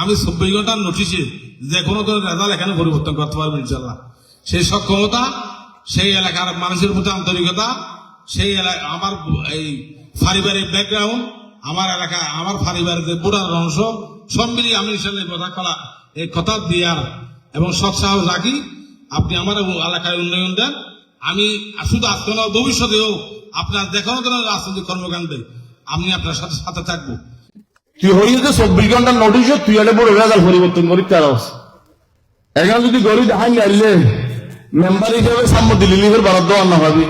আমি চব্বিশ ঘণ্টার নোটিশে যে কোনো ধরনের রেজাল্ট এখানে পরিবর্তন করতে পারব ইনশাল্লাহ সেই সক্ষমতা, সেই এলাকার মানুষের প্রতি আন্তরিকতা, সেই এলাকা আমার এই পারিবারিক ব্যাকগ্রাউন্ড আমার এলাকা, আমার পারিবারিক যে বুড়ার অংশ, সব মিলিয়ে আমি ইনশাল্লাহ কথা কলা, এই কথা দেওয়ার এবং সৎসাহস রাখি। আপনি আমার এলাকায় উন্নয়ন দেন। আমি শুধু আজকে ভবিষ্যতেও আপনার যে কোনো রাজনৈতিক কর্মকাণ্ডে আমি আপনার সাথে সাথে থাকব। তুই হইতে চব্বিশ ঘণ্টার নোটিশ তুই আলে বড় রেজাল্ট পরিবর্তন করি তার এখন যদি গড়ি দেখাই নাইলে মেম্বার হিসেবে সম্মতি লিলিভের বরাদ্দ অন্য হবে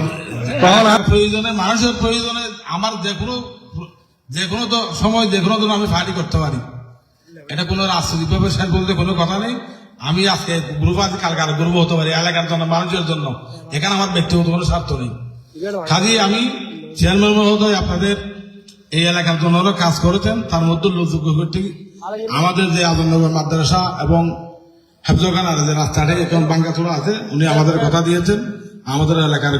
তখন প্রয়োজনে, মানুষের প্রয়োজনে আমার যে কোনো যে কোনো তো সময়, যে কোনো আমি ফাইটি করতে পারি। এটা কোনো রাজনৈতিক ব্যবসায় বলতে কোনো কথা নেই। আমি আজকে গ্রুপ আছি, কালকে গ্রুপ হতে পারি, এলাকার জন্য, মানুষের জন্য। এখানে আমার ব্যক্তিগত কোনো স্বার্থ নেই। আমি চেয়ারম্যান মহোদয়, আপনাদের এই এলাকার জন্য কাজ করেছেন, তার মধ্যে উল্লেখযোগ্য করতে আমাদের যে আজমনগর মাদ্রাসা এবং হেফজখানার যে রাস্তাটা এখন বাঙ্গাচোড়া আছে, উনি আমাদের কথা দিয়েছেন। আমাদের এলাকার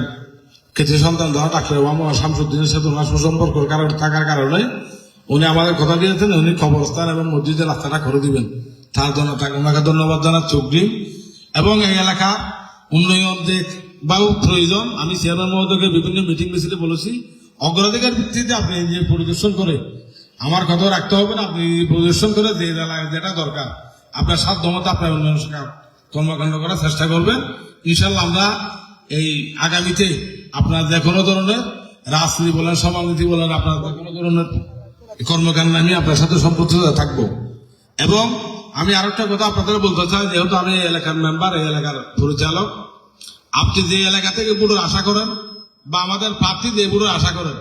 কিছু সন্তান ধরা, ডাক্তার মোহাম্মদ শামসুদ্দিনের সাথে ওনার সুসম্পর্ক কারণ থাকার কারণে উনি আমাদের কথা দিয়েছেন, উনি কবরস্থান এবং মসজিদের রাস্তাটা করে দিবেন। তার জন্য তাকে ওনাকে ধন্যবাদ জানাচ্ছি, অগ্রিম। এবং এই এলাকা উন্নয়ন যে বাহু প্রয়োজন। আমি চেয়ারম্যান মহোদয়কে বিভিন্ন মিটিং মিছিলে বলেছি অগ্রাধিকার ভিত্তিতে আপনি যে পরিদর্শন করে, আমার কথা রাখতে হবে না, আপনি পরিদর্শন করে যে যেটা দরকার। আপনার সাধ্য মতো আপনার উন্নয়ন কর্মকাণ্ড করার চেষ্টা করবেন। ইনশাল্লাহ আমরা এই আগামীতে আপনার যে কোনো ধরনের রাজনীতি বলেন, সমাজনীতি বলেন, আপনার যে কোনো ধরনের কর্মকাণ্ড আমি আপনার সাথে সম্পৃক্ত থাকব। এবং আমি আরেকটা কথা আপনাদের বলতে চাই, যেহেতু আমি এলাকার মেম্বার এই এলাকার পরিচালক, আপনি যে এলাকা থেকে বুড়োর আশা করেন বা আমাদের প্রার্থী বুড়োর আশা করেন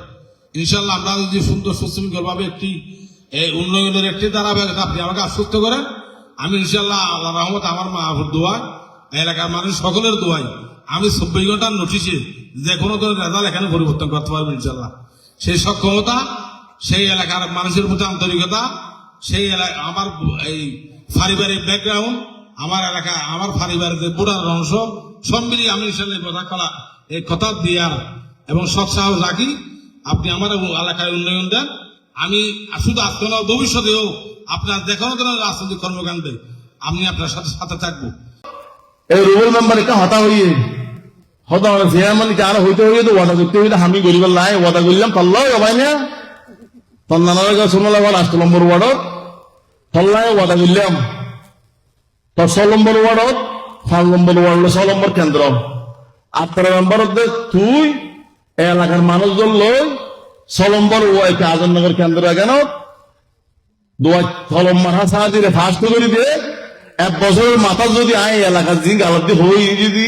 ইনশাল্লাহ আমরা যদি সুন্দর সুশৃঙ্খল ভাবে একটি এই উন্নয়নের একটি ধারাবাহিকতা আপনি আমাকে আশ্বস্ত করেন, আমি ইনশাল্লাহ আল্লাহ রহমত আমার মা দোয়ায়, এলাকার মানুষ সকলের দোয়াই আমি চব্বিশ ঘণ্টার নোটিশে যে কোনো ধরনের রেজাল্ট এখানে পরিবর্তন করতে পারব ইনশাল্লাহ। সেই সক্ষমতা, সেই এলাকার মানুষের প্রতি আন্তরিকতা, সেই এলাকা আমার এই পারিবারিক ব্যাকগ্রাউন্ড আমার এলাকা, আমার পারিবারিক বুড়ার অংশ, সব মিলিয়ে আমি ইনশাল্লাহ কথা কলা এই কথা দিয়ার এবং সৎসাহস রাখি, আপনি আমার এলাকায় উন্নয়ন দেন। আমি শুধু আজকে নয়, ভবিষ্যতেও আপনার যে কোনো রাজনৈতিক কর্মকাণ্ডে আমি আপনার সাথে সাথে থাকব। এই রুবেল মেম্বার একটা হতা হইয়ে, হতা চেয়ারম্যান আর হইতে হইয়ে তো ওয়াদা করতে হইতে আমি গরিবের লাই, ওয়াদা করলাম পাল্লাই ভাই না তন্নানার শুনলাম আষ্ট নম্বর ওয়ার্ডত তল্লাই ওয়াদা করলাম। তো ছ নম্বর ওয়ার্ডত পাঁচ নম্বর ওয়ার্ড ছ নম্বর কেন্দ্র। আঠারো নম্বরত তুই এলাকার মানুষজন লই ছ নম্বর ওয়াইকে আজমনগর কেন্দ্র কলম মাথা সাহা দিলে ফার্স্ট করে দিয়ে এক বছরের মাথা যদি আয় এলাকার দিন দিয়ে হই যদি।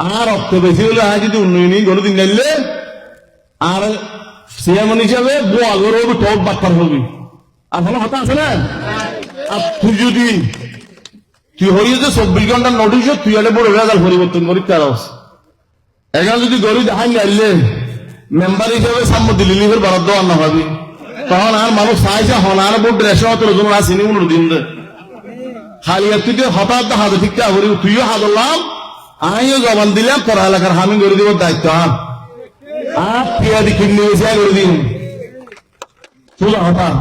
আর রক্ত বেশি হলে আয় যদি উন্নয়নই দিন গেলে আর চেয়ারম্যান হিসাবে বোয়াগর হবে, টপ বাটপার হবি। আর ভালো কথা আছে না আর তুই যদি তুই হইতে চব্বিশ ঘণ্টার নোটিশ তুই আলে বড় রেজাল্ট পরিবর্তন করি তার এখন যদি গড়ি দেখাই নাইলে মেম্বার হিসাবে সম্মতি লিলিভের বরাদ্দ অন্য হবে তখন আর মানুষ চাইছে হন আর বোর্ড রেশন তোর জন্য আসিনি উনোর দিন খালি তুই হঠাৎ হাতে ঠিক করি তুইও হাতলাম আমিও জবান দিলাম, তোর এলাকার হামি করে দিব দায়িত্ব আর। আর পিয়াদি কিডনি করে দিন তুলা হঠাৎ।